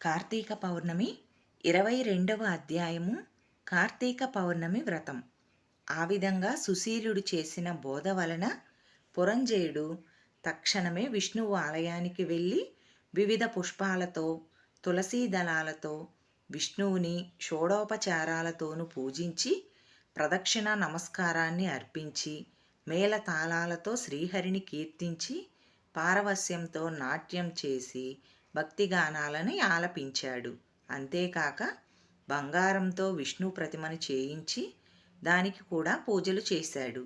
కార్తీక పౌర్ణమి ఇరవై రెండవ అధ్యాయము కార్తీక పౌర్ణమి వ్రతం. ఆ విధంగా సుశీలుడు చేసిన బోధ వలన పురంజయుడు తక్షణమే విష్ణువు ఆలయానికి వెళ్ళి వివిధ పుష్పాలతో తులసీ దళాలతో విష్ణువుని షోడోపచారాలతోనూ పూజించి ప్రదక్షిణ నమస్కారాన్ని అర్పించి మేళతాళాలతో శ్రీహరిని కీర్తించి పారవస్యంతో నాట్యం చేసి భక్తిగానాలని ఆలపించాడు. అంతేకాక బంగారంతో విష్ణు ప్రతిమను చేయించి దానికి కూడా పూజలు చేశాడు.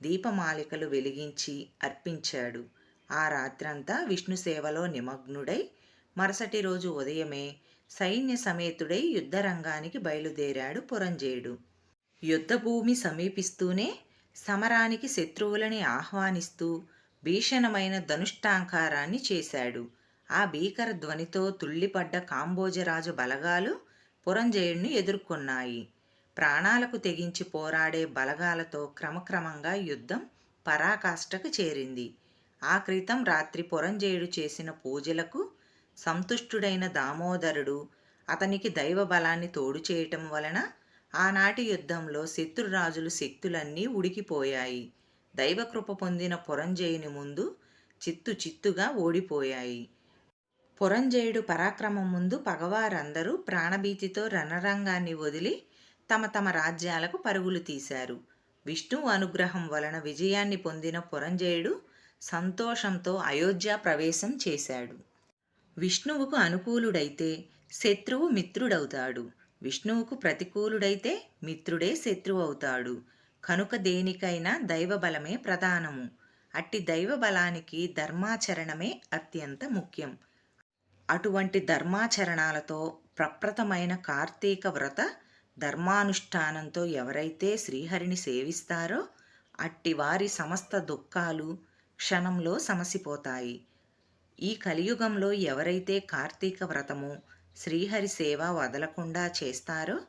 దీపమాలికలు వెలిగించి అర్పించాడు. ఆ రాత్రంతా విష్ణు సేవలో నిమగ్నుడై మరుసటి రోజు ఉదయమే సైన్య సమేతుడై యుద్ధరంగానికి బయలుదేరాడు పురంజేయుడు యుద్ధభూమి సమీపిస్తూనే సమరానికి శత్రువులని ఆహ్వానిస్తూ భీషణమైన ధనుష్టాంకారాన్ని చేశాడు. ఆ భీకర ధ్వనితో తుళ్ళిపడ్డ కాంబోజరాజు బలగాలు పురంజయుణ్ణి ఎదుర్కొన్నాయి. ప్రాణాలకు తెగించి పోరాడే బలగాలతో క్రమక్రమంగా యుద్ధం పరాకాష్ఠకు చేరింది. ఆ క్రితం రాత్రి పురంజయుడు చేసిన పూజలకు సంతుష్టుడైన దామోదరుడు అతనికి దైవ బలాన్ని తోడు చేయటం వలన ఆనాటి యుద్ధంలో శత్రురాజుల శక్తులన్నీ ఉడికిపోయాయి. దైవకృప పొందిన పురంజయుని ముందు చిత్తు చిత్తుగా ఓడిపోయాయి. పురంజయుడు పరాక్రమం ముందు పగవారందరూ ప్రాణభీతితో రణరంగాన్ని వదిలి తమ తమ రాజ్యాలకు పరుగులు తీశారు. విష్ణువు అనుగ్రహం వలన విజయాన్ని పొందిన పురంజయుడు సంతోషంతో అయోధ్య ప్రవేశం చేశాడు. విష్ణువుకు అనుకూలుడైతే శత్రువు మిత్రుడవుతాడు. విష్ణువుకు ప్రతికూలుడైతే మిత్రుడే శత్రువు అవుతాడు కనుక దేనికైనా దైవబలమే ప్రధానము. అట్టి దైవబలానికి ధర్మాచరణమే అత్యంత ముఖ్యం. అటువంటి ధర్మాచరణాలతో ప్రప్రతమైన కార్తీక వ్రత ధర్మానుష్ఠానంతో ఎవరైతే శ్రీహరిని సేవిస్తారో అట్టి వారి సమస్త దుఃఖాలు క్షణంలో సమసిపోతాయి. ఈ కలియుగంలో ఎవరైతే కార్తీక వ్రతము శ్రీహరి సేవ వదలకుండా చేస్తారో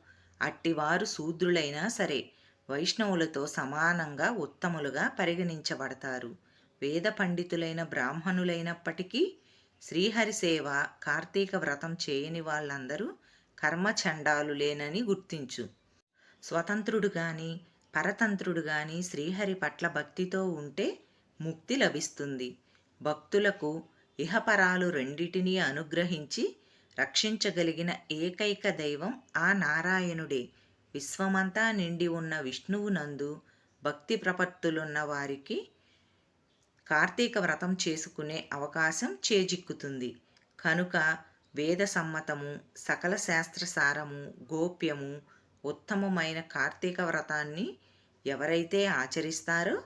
అట్టివారు శూద్రులైనా సరే వైష్ణవులతో సమానంగా ఉత్తములుగా పరిగణించబడతారు. వేద పండితులైన బ్రాహ్మణులైనప్పటికీ శ్రీహరి సేవ కార్తీక వ్రతం చేయని వాళ్ళందరూ కర్మచండాలులేనని గుర్తించు. స్వతంత్రుడు కానీ పరతంత్రుడు కానీ శ్రీహరి పట్ల భక్తితో ఉంటే ముక్తి లభిస్తుంది. భక్తులకు ఇహపరాలు రెండిటినీ అనుగ్రహించి రక్షించగలిగిన ఏకైక దైవం ఆ నారాయణుడే. విశ్వమంతా నిండి ఉన్న విష్ణువునందు భక్తి ప్రపత్తులున్న వారికి కార్తీక వ్రతం చేసుకునే అవకాశం చేజిక్కుతుంది. కనుక వేద సమ్మతము సకల శాస్త్రసారము గోప్యము ఉత్తమమైన కార్తీక వ్రతాన్ని ఎవరైతే ఆచరిస్తారో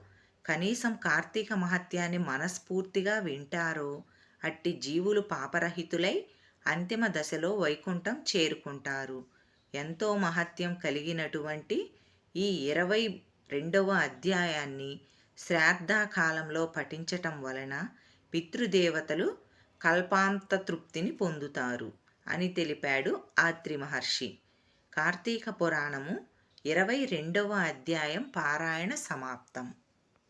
కనీసం కార్తీక మహత్యాన్ని మనస్ఫూర్తిగా వింటారో అట్టి జీవులు పాపరహితులై అంతిమ దశలో వైకుంఠం చేరుకుంటారు. ఎంతో మహత్యం కలిగినటువంటి ఈ ఇరవై రెండవ అధ్యాయాన్ని శ్రాద్ధాకాలంలో పఠించటం వలన పితృదేవతలు కల్పాంత తృప్తిని పొందుతారు అని తెలిపాడు ఆత్రి మహర్షి కార్తీక పురాణము ఇరవై రెండవ అధ్యాయం పారాయణ సమాప్తం.